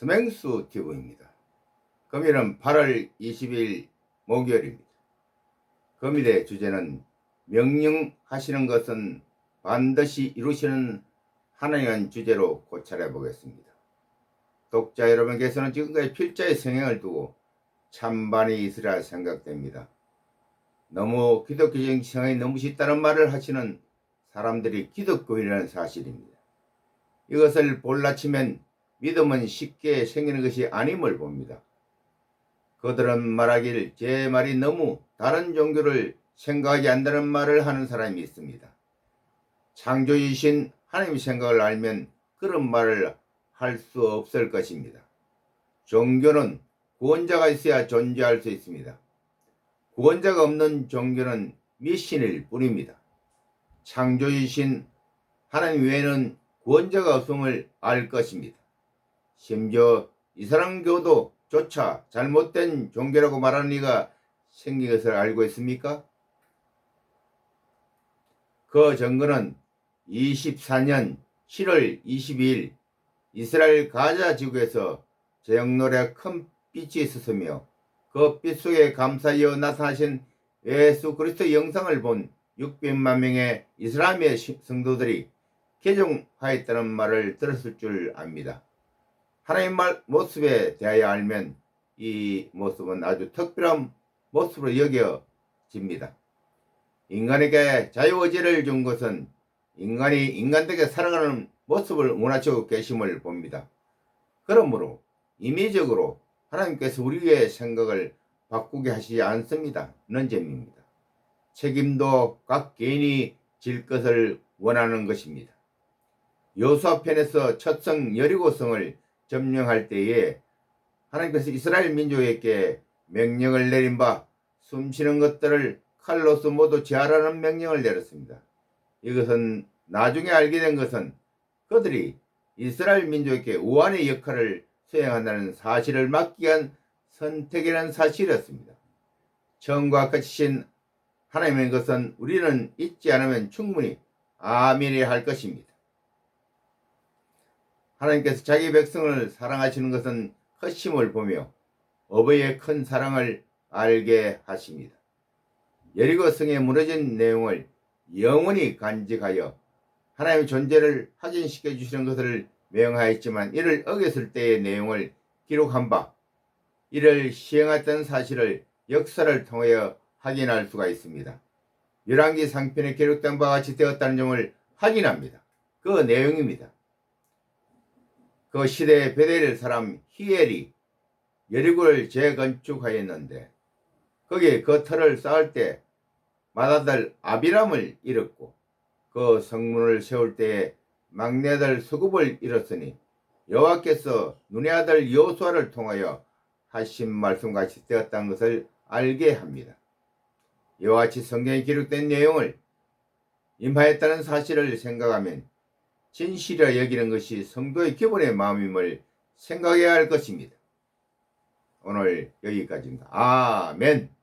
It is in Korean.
스맹수 TV입니다. 금일은 8월 20일 목요일입니다. 금일의 주제는 명령하시는 것은 반드시 이루시는 하나님의 주제로 고찰해 보겠습니다. 독자 여러분께서는 지금까지 필자의 성향을 두고 찬반이 있으라 생각됩니다. 너무 기독교적인 성향이 너무 쉽다는 말을 하시는 사람들이 기독교인이라는 사실입니다. 이것을 볼라 치면 믿음은 쉽게 생기는 것이 아님을 봅니다. 그들은 말하길 제 말이 너무 다른 종교를 생각하지 않는다는 말을 하는 사람이 있습니다. 창조주신 하나님의 생각을 알면 그런 말을 할 수 없을 것입니다. 종교는 구원자가 있어야 존재할 수 있습니다. 구원자가 없는 종교는 미신일 뿐입니다. 창조주신 하나님 외에는 구원자가 없음을 알 것입니다. 심지어 이스람교도 조차 잘못된 종교라고 말하는 이가 생긴 것을 알고 있습니까? 그 증거는 24년 7월 22일 이스라엘 가자 지구에서 저녁노래 큰 빛이 있었으며 그 빛 속에 감사이어 나타나신 예수 그리스도 영상을 본 600만 명의 이슬람의 성도들이 개종하였다는 말을 들었을 줄 압니다. 하나님 말 모습에 대하여 알면 이 모습은 아주 특별한 모습으로 여겨집니다. 인간에게 자유의지를 준 것은 인간이 인간에게 살아가는 모습을 원하시고 계심을 봅니다. 그러므로 임의적으로 하나님께서 우리의 생각을 바꾸게 하시지 않습니다. 는 점입니다. 책임도 각 개인이 질 것을 원하는 것입니다. 여수아편에서 첫성 여리고성을 점령할 때에 하나님께서 이스라엘 민족에게 명령을 내린 바 숨쉬는 것들을 칼로서 모두 제하라는 명령을 내렸습니다. 이것은 나중에 알게 된 것은 그들이 이스라엘 민족에게 우한의 역할을 수행한다는 사실을 막기 위한 선택이라는 사실이었습니다. 처음과 끝이신 하나님의 것은 우리는 잊지 않으면 충분히 아멘이 할 것입니다. 하나님께서 자기 백성을 사랑하시는 것은 크심을 보며 어버이의 큰 사랑을 알게 하십니다. 여리고 성에 무너진 내용을 영원히 간직하여 하나님의 존재를 확인시켜 주시는 것을 명하였지만 이를 어겼을 때의 내용을 기록한 바 이를 시행했던 사실을 역사를 통하여 확인할 수가 있습니다. 열왕기 상편에 기록된 바와 같이 되었다는 점을 확인합니다. 그 내용입니다. 그 시대의 베델 사람 히엘이 여리고를 재건축하였는데 거기에 그 터를 쌓을 때 맏아들 아비람을 잃었고 그 성문을 세울 때에 막내 아들 수굽을 잃었으니 여호와께서 눈의 아들 여호수아를 통하여 하신 말씀같이 되었다는 것을 알게 합니다. 같이 성경에 기록된 내용을 임하였다는 사실을 생각하면 진실이라 여기는 것이 성도의 기본의 마음임을 생각해야 할 것입니다. 오늘 여기까지입니다. 아멘.